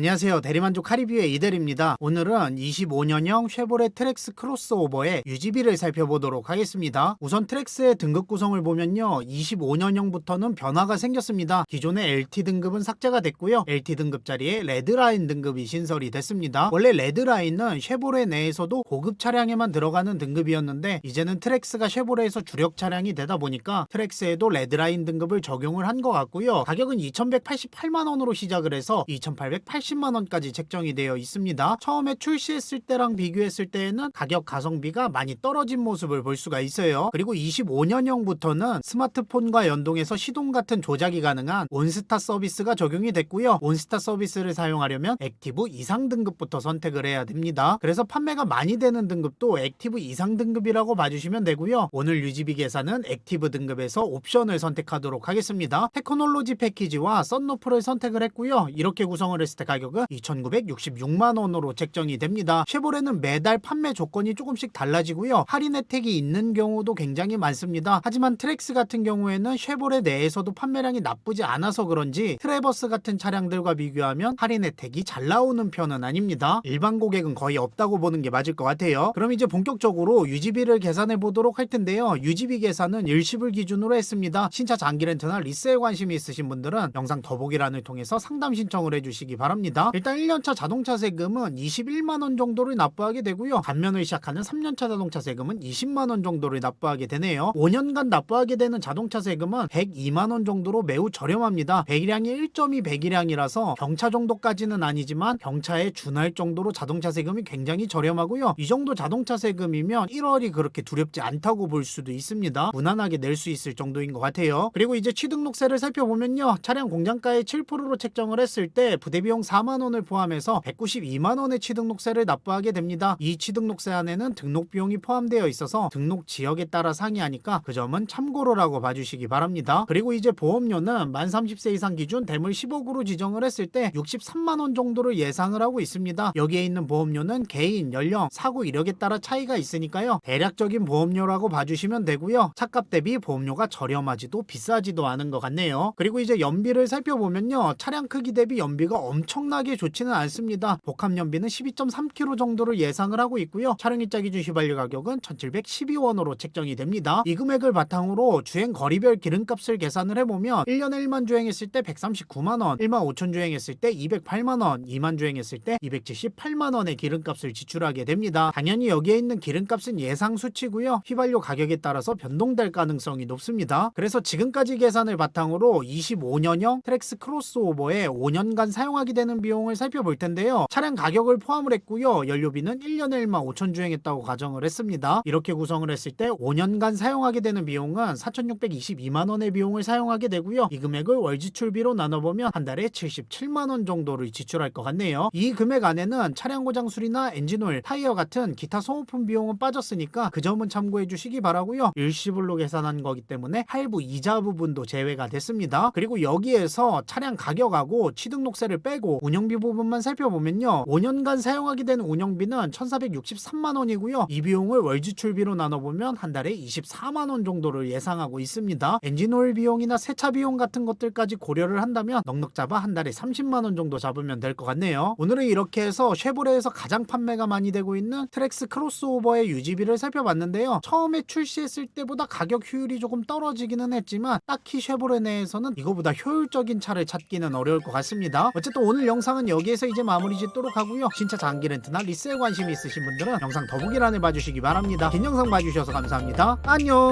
안녕하세요. 대리만족 카리뷰의 이대리입니다. 오늘은 25년형 쉐보레 트렉스 크로스오버의 유지비를 살펴보도록 하겠습니다. 우선 트렉스의 등급 구성을 보면요. 25년형부터는 변화가 생겼습니다. 기존의 LT 등급은 삭제가 됐고요. LT 등급 자리에 레드라인 등급이 신설이 됐습니다. 원래 레드라인은 쉐보레 내에서도 고급 차량에만 들어가는 등급이었는데 이제는 트렉스가 쉐보레에서 주력 차량이 되다 보니까 트렉스에도 레드라인 등급을 적용을 한 것 같고요. 가격은 2,188만 원으로 시작을 해서 2,880만 원까지 책정이 되어 있습니다. 처음에 출시했을 때랑 비교했을 때에는 가격 가성비가 많이 떨어진 모습을 볼 수가 있어요. 그리고 25년형부터는 스마트폰과 연동해서 시동 같은 조작이 가능한 온스타 서비스가 적용이 됐고요. 온스타 서비스를 사용하려면 액티브 이상 등급부터 선택을 해야 됩니다. 그래서 판매가 많이 되는 등급도 액티브 이상 등급이라고 봐주시면 되고요. 오늘 유지비 계산은 액티브 등급에서 옵션을 선택하도록 하겠습니다. 테크놀로지 패키지와 썬루프를 선택을 했고요. 이렇게 구성을 했을 때 가격은 2,966만 원으로 책정이 됩니다. 쉐보레는 매달 판매 조건이 조금씩 달라지고요. 할인 혜택이 있는 경우도 굉장히 많습니다. 하지만 트렉스 같은 경우에는 쉐보레 내에서도 판매량이 나쁘지 않아서 그런지 트레버스 같은 차량들과 비교하면 할인 혜택이 잘 나오는 편은 아닙니다. 일반 고객은 거의 없다고 보는 게 맞을 것 같아요. 그럼 이제 본격적으로 유지비를 계산해 보도록 할 텐데요. 유지비 계산은 일시불 기준으로 했습니다. 신차 장기 렌트나 리스에 관심이 있으신 분들은 영상 더보기란을 통해서 상담 신청을 해주시기 바랍니다. 일단 1년차 자동차 세금은 21만 원 정도를 납부하게 되고요. 감면을 시작하는 3년차 자동차 세금은 20만 원 정도를 납부하게 되네요. 5년간 납부하게 되는 자동차 세금은 102만 원 정도로 매우 저렴합니다. 배기량이 1.2 배기량이라서 경차 정도까지는 아니지만 경차에 준할 정도로 자동차 세금이 굉장히 저렴하고요. 이 정도 자동차 세금이면 1월이 그렇게 두렵지 않다고 볼 수도 있습니다. 무난하게 낼 수 있을 정도인 것 같아요. 그리고 이제 취등록세를 살펴보면요. 차량 공장가의 7%로 책정을 했을 때 부대비용 4만 원을 포함해서 192만 원의 취등록세를 납부하게 됩니다. 이 취등록세 안에는 등록 비용이 포함되어 있어서 등록 지역에 따라 상이하니까 그 점은 참고로라고 봐주시기 바랍니다. 그리고 이제 보험료는 만 30세 이상 기준 대물 10억으로 지정을 했을 때 63만 원 정도를 예상을 하고 있습니다. 여기에 있는 보험료는 개인, 연령, 사고 이력에 따라 차이가 있으니까요. 대략적인 보험료라고 봐주시면 되고요. 차값 대비 보험료가 저렴하지도 비싸지도 않은 것 같네요. 그리고 이제 연비를 살펴보면요. 차량 크기 대비 연비가 엄청 나게 좋지는 않습니다. 복합 연비는 12.3km 정도를 예상을 하고 있고요. 차량 일자 기준 휘발유 가격은 1,712원으로 책정이 됩니다. 이 금액을 바탕으로 주행 거리별 기름값을 계산을 해보면 1년에 1만 주행했을 때 139만원, 1만 5천 주행했을 때 208만원, 2만 주행했을 때 278만원의 기름값을 지출하게 됩니다. 당연히 여기에 있는 기름값은 예상 수치고요. 휘발유 가격에 따라서 변동될 가능성이 높습니다. 그래서 지금까지 계산을 바탕으로 25년형 트렉스 크로스오버에 5년간 사용하게 되는 비용을 살펴볼 텐데요. 차량 가격을 포함을 했고요. 연료비는 1년에 1만 5천 주행했다고 가정을 했습니다. 이렇게 구성을 했을 때 5년간 사용하게 되는 비용은 4,622만 원의 비용을 사용하게 되고요. 이 금액을 월 지출비로 나눠보면 한 달에 77만 원 정도를 지출할 것 같네요. 이 금액 안에는 차량 고장 수리나 엔진오일, 타이어 같은 기타 소모품 비용은 빠졌으니까 그 점은 참고해 주시기 바라고요. 일시불로 계산한 거기 때문에 할부 이자 부분도 제외가 됐습니다. 그리고 여기에서 차량 가격하고 취등록세를 빼고 운영비 부분만 살펴보면요. 5년간 사용하게 되는 운영비는 1,463만 원이고요. 이 비용을 월 지출비로 나눠보면 한 달에 24만 원 정도를 예상하고 있습니다. 엔진오일 비용이나 세차 비용 같은 것들까지 고려를 한다면 넉넉 잡아 한 달에 30만 원 정도 잡으면 될 것 같네요. 오늘은 이렇게 해서 쉐보레에서 가장 판매가 많이 되고 있는 트렉스 크로스오버의 유지비를 살펴봤는데요. 처음에 출시했을 때보다 가격 효율이 조금 떨어지기는 했지만 딱히 쉐보레 내에서는 이거보다 효율적인 차를 찾기는 어려울 것 같습니다. 어쨌든 오늘 영상은 여기에서 이제 마무리 짓도록 하고요. 신차 장기 렌트나 리스에 관심이 있으신 분들은 영상 더보기란을 봐주시기 바랍니다. 긴 영상 봐주셔서 감사합니다. 안녕!